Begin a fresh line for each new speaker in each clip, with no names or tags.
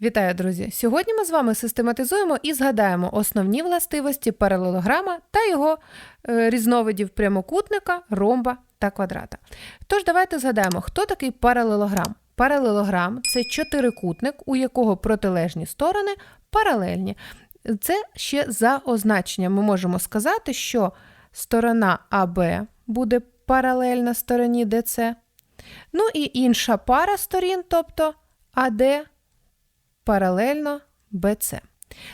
Вітаю, друзі! Сьогодні ми з вами систематизуємо і згадаємо основні властивості паралелограма та його е, різновидів прямокутника, ромба та квадрата. Тож давайте згадаємо, хто такий паралелограм. Паралелограм це чотирикутник, у якого протилежні сторони паралельні. Це ще за означенням. Ми можемо сказати, що сторона АБ буде паралельна стороні ДЦ. Ну і інша пара сторін, тобто АД паралельно BC.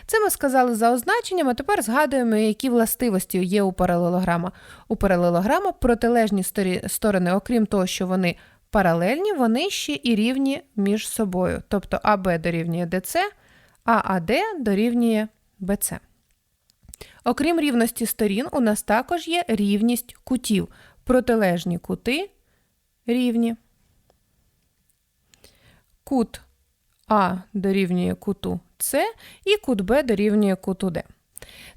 Це ми сказали за означенням, а тепер згадуємо, які властивості є у паралелограма. У паралелограма протилежні сторони, окрім того, що вони паралельні, вони ще і рівні між собою. Тобто АБ дорівнює ДЦ, а АД дорівнює БЦ. Окрім рівності сторін, у нас також є рівність кутів. Протилежні кути рівні. Кут а дорівнює куту С і кут Б дорівнює куту Д.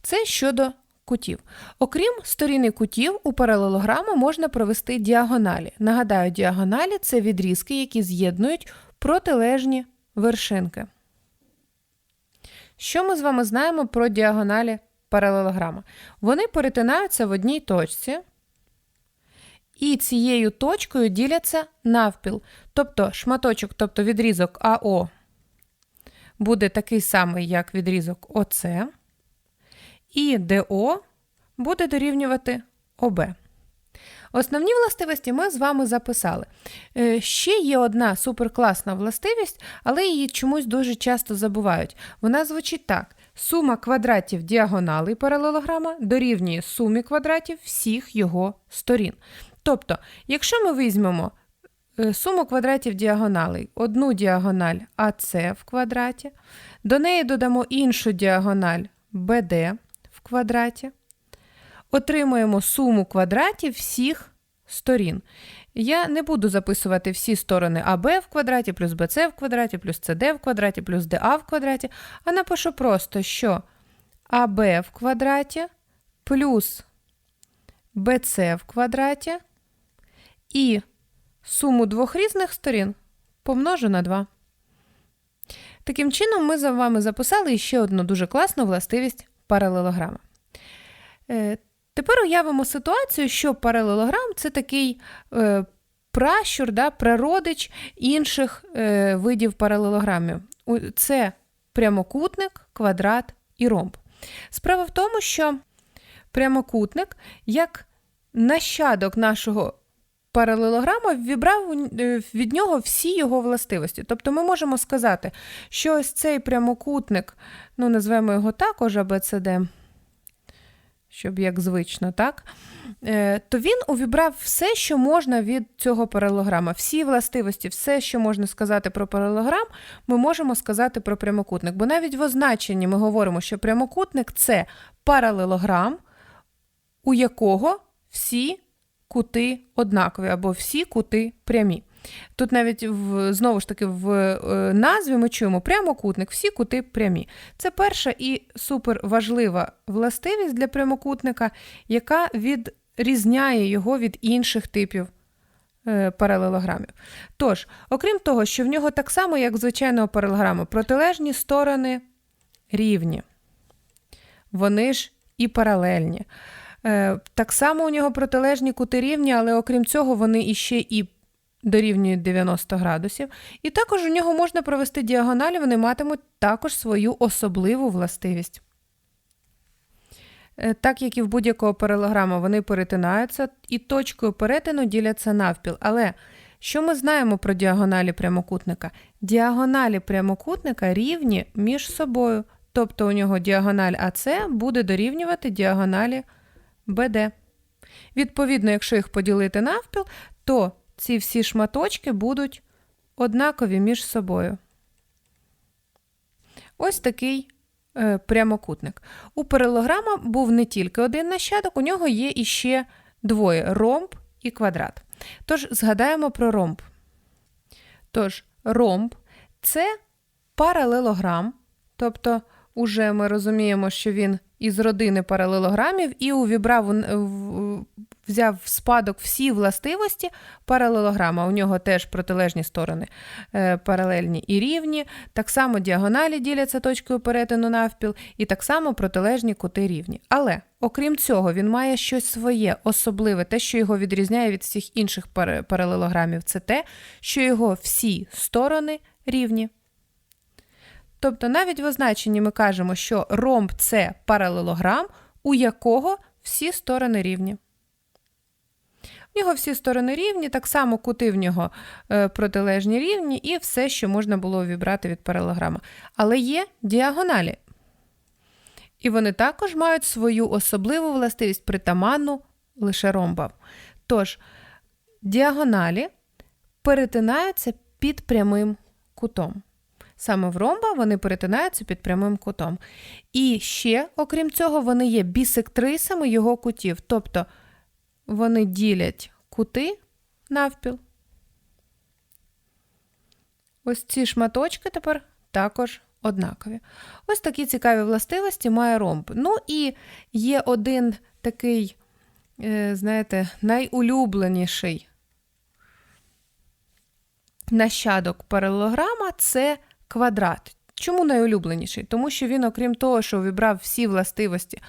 Це щодо кутів. Окрім сторін кутів, у паралелограму можна провести діагоналі. Нагадаю, діагоналі це відрізки, які з'єднують протилежні вершинки. Що ми з вами знаємо про діагоналі паралелограма? Вони перетинаються в одній точці. І цією точкою діляться навпіл. Тобто шматочок, тобто відрізок АО буде такий самий, як відрізок ОС, і ДО буде дорівнювати ОБ. Основні властивості ми з вами записали. Е, Ще є одна суперкласна властивість, але її чомусь дуже часто забувають. Вона звучить так: сума квадратів діагоналей паралелограма дорівнює сумі квадратів всіх його сторін. Тобто, якщо ми візьмемо суму квадратів діагоналей, одну діагональ АС в квадраті, до неї додамо іншу діагональ BD в квадраті, отримуємо суму квадратів всіх сторін. Я не буду записувати всі сторони АБ в квадраті, плюс БЦ в квадраті, плюс СД в квадраті, плюс ДА в квадраті, а напишу просто, що АБ в квадраті плюс БЦ в квадраті і суму двох різних сторін помножу на 2. Таким чином, ми за вами записали ще одну дуже класну властивість паралелограма. Е, Тепер уявимо ситуацію, що паралелограм це такий е, пращур, да, прародич інших е, видів паралелограмів. Це прямокутник, квадрат і ромб. Справа в тому, що прямокутник, як нащадок нашого паралелограма, вібрав е, від нього всі його властивості. Тобто ми можемо сказати, що ось цей прямокутник, ну, назвемо його також ABCD, щоб як звично, так? Е, то він увібрав все, що можна від цього паралелограма. Всі властивості, все, що можна сказати про паралелограм, ми можемо сказати про прямокутник. Бо навіть в означенні ми говоримо, що прямокутник це паралелограм, у якого всі кути однакові або всі кути прямі. Тут навіть в, знову ж таки в е, назві ми чуємо прямокутник, всі кути прямі. Це перша і суперважлива властивість для прямокутника, яка відрізняє його від інших типів е, паралелограмів. Тож, окрім того, що в нього так само, як звичайного паралелограму, протилежні сторони рівні. Вони ж і паралельні. Е, Так само у нього протилежні кути рівні, але окрім цього, вони іще і дорівнюють 90 градусів. І також у нього можна провести діагоналі, вони матимуть також свою особливу властивість. Е, Так як і в будь-якого паралелограма, вони перетинаються і точкою перетину діляться навпіл. Але що ми знаємо про діагоналі прямокутника? Діагоналі прямокутника рівні між собою. Тобто у нього діагональ АС буде дорівнювати діагоналі БД. Відповідно, якщо їх поділити навпіл, то ці всі шматочки будуть однакові між собою. Ось такий е, прямокутник. У паралелограма був не тільки один нащадок, у нього є іще двоє ромб і квадрат. Тож згадаємо про ромб. Тож, ромб це паралелограм, тобто уже ми розуміємо, що він із родини паралелограмів і увібрав взяв в спадок всі властивості паралелограма. У нього теж протилежні сторони е, паралельні і рівні, так само діагоналі діляться точкою перетину навпіл, і так само протилежні кути рівні. Але, окрім цього, він має щось своє, особливе, те, що його відрізняє від всіх інших паралелограмів, це те, що його всі сторони рівні. Тобто навіть в означенні ми кажемо, що ромб це паралелограм, у якого всі сторони рівні. В нього всі сторони рівні, так само кути в нього е, протилежні рівні і все, що можна було вібрати від паралелограма. Але є діагоналі. І вони також мають свою особливу властивість притаманну лише ромбам. Тож, діагоналі перетинаються під прямим кутом. Саме в ромба вони перетинаються під прямим кутом. І ще, окрім цього, вони є бісектрисами його кутів, тобто вони ділять кути навпіл. Ось ці шматочки тепер також однакові. Ось такі цікаві властивості має ромб. Ну і є один такий, е, знаєте, найулюбленіший нащадок паралелограма це квадрат. Чому найулюбленіший? Тому що він, окрім того, що вибрав всі властивості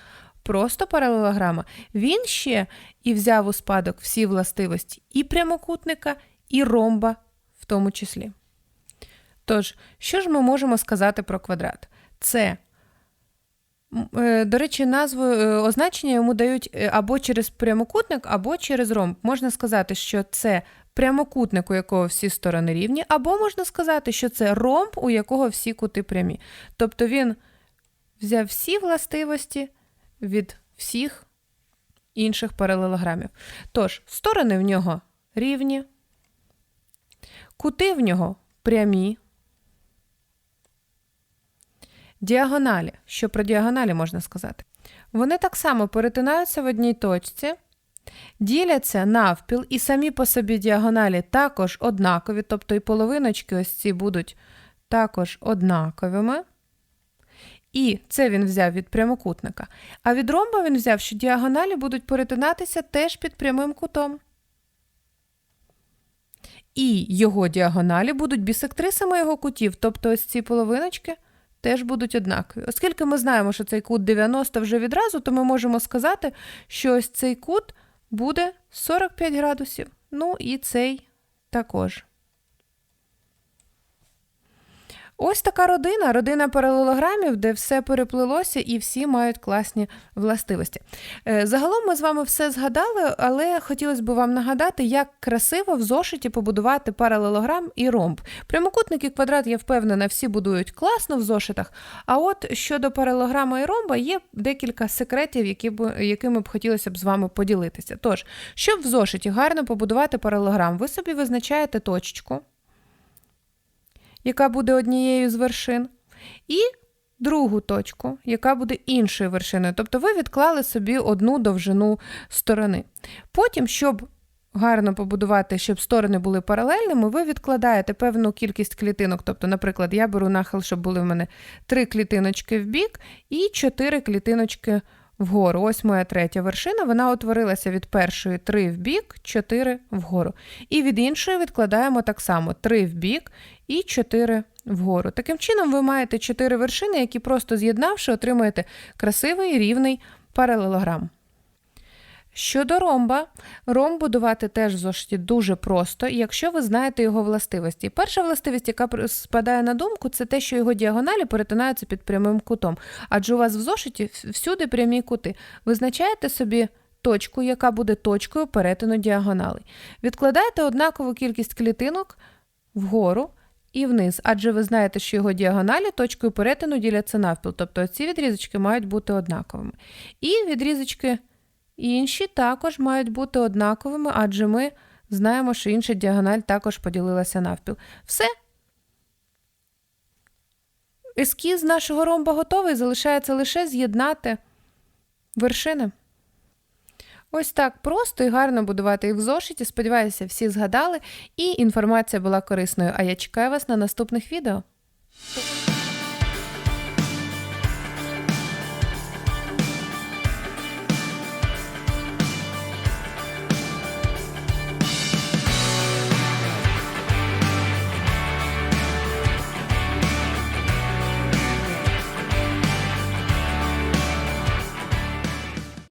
просто паралелограма, він ще і взяв у спадок всі властивості і прямокутника, і ромба в тому числі. Тож, що ж ми можемо сказати про квадрат? Це, до речі, назву е, означення йому дають е, або через прямокутник, або через ромб. Можна сказати, що це прямокутник, у якого всі сторони рівні, або можна сказати, що це ромб, у якого всі кути прямі. Тобто він взяв всі властивості від всіх інших паралелограмів. Тож, сторони в нього рівні, кути в нього прямі. Діагоналі. Що про діагоналі можна сказати? Вони так само перетинаються в одній точці, діляться навпіл, і самі по собі діагоналі також однакові, тобто і половиночки ось ці будуть також однаковими. І це він взяв від прямокутника. А від ромба він взяв, що діагоналі будуть перетинатися теж під прямим кутом. І його діагоналі будуть бісектрисами його кутів, тобто ось ці половиночки теж будуть однакові. Оскільки ми знаємо, що цей кут 90 вже відразу, то ми можемо сказати, що ось цей кут буде 45 градусів. Ну і цей також. Ось така родина, родина паралелограмів, де все переплилося і всі мають класні властивості. Е, Загалом ми з вами все згадали, але хотілося б вам нагадати, як красиво в зошиті побудувати паралелограм і ромб. Прямокутник і квадрат, я впевнена, всі будують класно в зошитах. А от щодо паралелограма і ромба є декілька секретів, які б, якими б хотілося б з вами поділитися. Тож, щоб в зошиті гарно побудувати паралелограм, ви собі визначаєте точечку яка буде однією з вершин, і другу точку, яка буде іншою вершиною. Тобто ви відклали собі одну довжину сторони. Потім, щоб гарно побудувати, щоб сторони були паралельними, ви відкладаєте певну кількість клітинок. Тобто, наприклад, я беру нахил, щоб були в мене три клітиночки в бік і чотири клітиночки вгору. Ось моя третя вершина. Вона утворилася від першої 3 в бік, 4 вгору. І від іншої відкладаємо так само 3 в бік і 4 вгору. Таким чином, ви маєте 4 вершини, які просто з'єднавши, отримаєте красивий рівний паралелограм. Щодо ромба, ромб будувати теж в зошиті дуже просто, якщо ви знаєте його властивості. Перша властивість, яка спадає на думку, це те, що його діагоналі перетинаються під прямим кутом. Адже у вас в зошиті всюди прямі кути. Визначаєте собі точку, яка буде точкою перетину діагоналей. Відкладаєте однакову кількість клітинок вгору і вниз, адже ви знаєте, що його діагоналі точкою перетину діляться навпіл. Тобто ці відрізочки мають бути однаковими. І відрізочки інші також мають бути однаковими, адже ми знаємо, що інша діагональ також поділилася навпіл. Все. Ескіз нашого ромба готовий, залишається лише з'єднати вершини. Ось так просто і гарно будувати їх в зошиті. Сподіваюся, всі згадали, і інформація була корисною. А я чекаю вас на наступних відео.